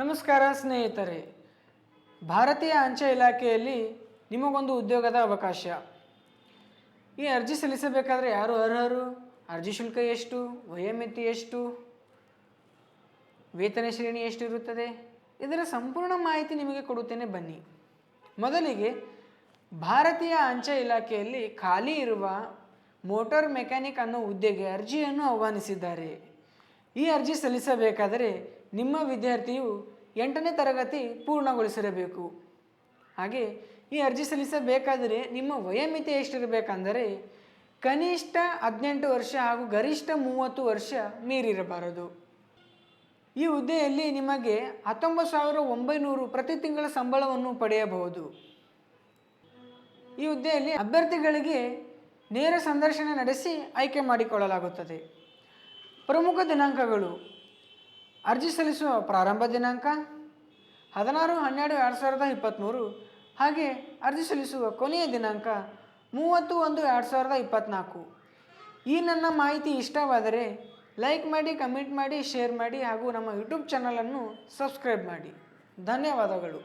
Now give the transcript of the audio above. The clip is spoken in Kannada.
ನಮಸ್ಕಾರ ಸ್ನೇಹಿತರೆ. ಭಾರತೀಯ ಅಂಚೆ ಇಲಾಖೆಯಲ್ಲಿ ನಿಮಗೊಂದು ಉದ್ಯೋಗದ ಅವಕಾಶ. ಈ ಅರ್ಜಿ ಸಲ್ಲಿಸಬೇಕಾದ್ರೆ ಯಾರು ಅರ್ಹರು? ಅರ್ಜಿ ಶುಲ್ಕ ಎಷ್ಟು? ವಯೋಮಿತಿ ಎಷ್ಟು? ವೇತನ ಶ್ರೇಣಿ ಎಷ್ಟು ಇರುತ್ತದೆ? ಇದರ ಸಂಪೂರ್ಣ ಮಾಹಿತಿ ನಿಮಗೆ ಕೊಡುತ್ತೇನೆ, ಬನ್ನಿ. ಮೊದಲಿಗೆ, ಭಾರತೀಯ ಅಂಚೆ ಇಲಾಖೆಯಲ್ಲಿ ಖಾಲಿ ಇರುವ ಮೋಟಾರ್ ಮೆಕ್ಯಾನಿಕ್ ಅನ್ನೋ ಹುದ್ದೆಗೆ ಅರ್ಜಿಯನ್ನು ಆಹ್ವಾನಿಸಿದ್ದಾರೆ. ಈ ಅರ್ಜಿ ಸಲ್ಲಿಸಬೇಕಾದರೆ ನಿಮ್ಮ ವಿದ್ಯಾರ್ಥಿಯು ಎಂಟನೇ ತರಗತಿ ಪೂರ್ಣಗೊಳಿಸಿರಬೇಕು. ಹಾಗೆ ಈ ಅರ್ಜಿ ಸಲ್ಲಿಸಬೇಕಾದರೆ ನಿಮ್ಮ ವಯೋಮಿತಿ ಎಷ್ಟಿರಬೇಕೆಂದರೆ ಕನಿಷ್ಠ ಹದಿನೆಂಟು ವರ್ಷ ಹಾಗೂ ಗರಿಷ್ಠ ಮೂವತ್ತು ವರ್ಷ ಮೀರಿರಬಾರದು. ಈ ಹುದ್ದೆಯಲ್ಲಿ ನಿಮಗೆ ಹತ್ತೊಂಬತ್ತು ಸಾವಿರ ಒಂಬೈನೂರು ಪ್ರತಿ ತಿಂಗಳ ಸಂಬಳವನ್ನು ಪಡೆಯಬಹುದು. ಈ ಹುದ್ದೆಯಲ್ಲಿ ಅಭ್ಯರ್ಥಿಗಳಿಗೆ ನೇರ ಸಂದರ್ಶನ ನಡೆಸಿ ಆಯ್ಕೆ ಮಾಡಿಕೊಳ್ಳಲಾಗುತ್ತದೆ. ಪ್ರಮುಖ ದಿನಾಂಕಗಳು. ಅರ್ಜಿ ಸಲ್ಲಿಸುವ ಪ್ರಾರಂಭ ದಿನಾಂಕ ಹದಿನಾರು, ಹನ್ನೆರಡು, ಎರಡು ಸಾವಿರದ ಇಪ್ಪತ್ತ್ಮೂರು ಹಾಗೆ ಅರ್ಜಿ ಸಲ್ಲಿಸುವ ಕೊನೆಯ ದಿನಾಂಕ ಮೂವತ್ತು ಒಂದು, ಎರಡು ಸಾವಿರದ ಇಪ್ಪತ್ತ್ನಾಲ್ಕು ಈ ನನ್ನ ಮಾಹಿತಿ ಇಷ್ಟವಾದರೆ ಲೈಕ್ ಮಾಡಿ, ಕಮೆಂಟ್ ಮಾಡಿ, ಶೇರ್ ಮಾಡಿ ಹಾಗೂ ನಮ್ಮ ಯೂಟ್ಯೂಬ್ ಚಾನಲನ್ನು ಸಬ್ಸ್ಕ್ರೈಬ್ ಮಾಡಿ. ಧನ್ಯವಾದಗಳು.